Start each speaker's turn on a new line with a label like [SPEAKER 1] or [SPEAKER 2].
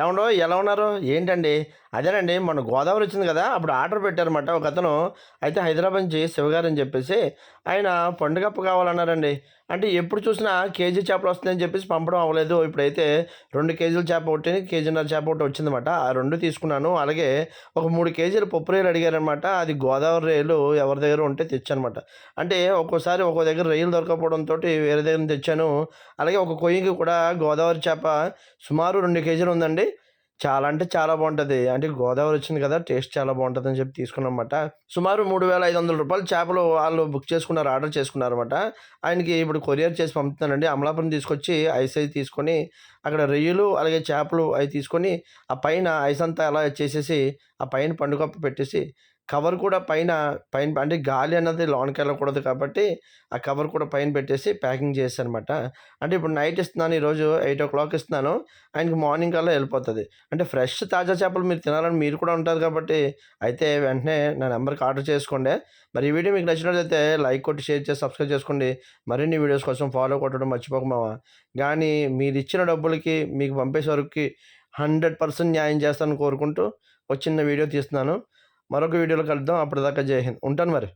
[SPEAKER 1] ఏమండో ఎలా ఉన్నారు? ఏంటండి? అదేనండి మన గోదావరి వచ్చింది కదా అప్పుడు ఆర్డర్ పెట్టారన్నమాట ఒక అతను అయితే హైదరాబాద్ నుంచి శివగారు అని చెప్పేసి ఆయన పండుగప్ప కావాలన్నారండి. అంటే ఎప్పుడు చూసినా కేజీ చేపలు వస్తుందని చెప్పేసి పంపడం అవ్వలేదు. ఇప్పుడైతే రెండు కేజీల చేప ఒకటి కేజీన్నర చేప ఒకటి వచ్చిందన్నమాట. ఆ రెండు తీసుకున్నాను. అలాగే ఒక మూడు కేజీలు పప్పు రైలు అడిగారనమాట అది గోదావరి రొయ్యలు ఎవరి దగ్గర ఉంటే తెచ్చానమాట అంటే ఒక్కోసారి ఒక్కో దగ్గర రొయ్యలు దొరకకపోవడంతో వేరే దగ్గర తెచ్చాను. అలాగే ఒక కొయ్యకి కూడా గోదావరి చేప సుమారు రెండు కేజీలు ఉందండి. చాలా అంటే చాలా బాగుంటుంది. అంటే గోదావరి వచ్చింది కదా టేస్ట్ చాలా బాగుంటుంది అని చెప్పి తీసుకున్నమాట సుమారు మూడు వేల ఐదు వందల రూపాయలు చేపలు వాళ్ళు బుక్ చేసుకున్నారు ఆర్డర్ చేసుకున్నారు అనమాట ఆయనకి ఇప్పుడు కొరియర్ చేసి పంపుతున్నానండి. అమలాపురం తీసుకొచ్చి ఐస్ అయి తీసుకొని అక్కడ రొయ్యలు అలాగే చేపలు అవి తీసుకొని ఆ పైన ఐస్ అంతా అలా చేసేసి ఆ పైన పండుగప్ప పెట్టేసి కవర్ కూడా పైన పైన అంటే గాలి అన్నది లోనికి వెళ్ళకూడదు కాబట్టి ఆ కవర్ కూడా పైన పెట్టేసి ప్యాకింగ్ చేస్తాను అనమాట అంటే ఇప్పుడు నైట్ ఇస్తున్నాను ఈరోజు ఎయిట్ ఓ క్లాక్ ఇస్తున్నాను ఆయనకి మార్నింగ్ కల్లా వెళ్ళిపోతుంది. అంటే ఫ్రెష్ తాజా చేపలు మీరు తినాలని మీరు కూడా ఉంటుంది కాబట్టి అయితే వెంటనే నా నెంబర్కి ఆర్డర్ చేసుకోండి. మరి ఈ వీడియో మీకు నచ్చినట్లయితే లైక్ కొట్టి షేర్ చేసి సబ్స్క్రైబ్ చేసుకోండి. మరిన్ని వీడియోస్ కోసం ఫాలో కొట్టడం మర్చిపోకమావా కానీ మీరు ఇచ్చిన డబ్బులకి మీకు పంపేసే వరకు హండ్రెడ్ పర్సెంట్ న్యాయం చేస్తానని కోరుకుంటూ ఒక చిన్న వీడియో తీస్తున్నాను. మరొక వీడియోలో కలుద్దాం. అప్పటిదాకా జై హింద్. ఉంటాను మరి.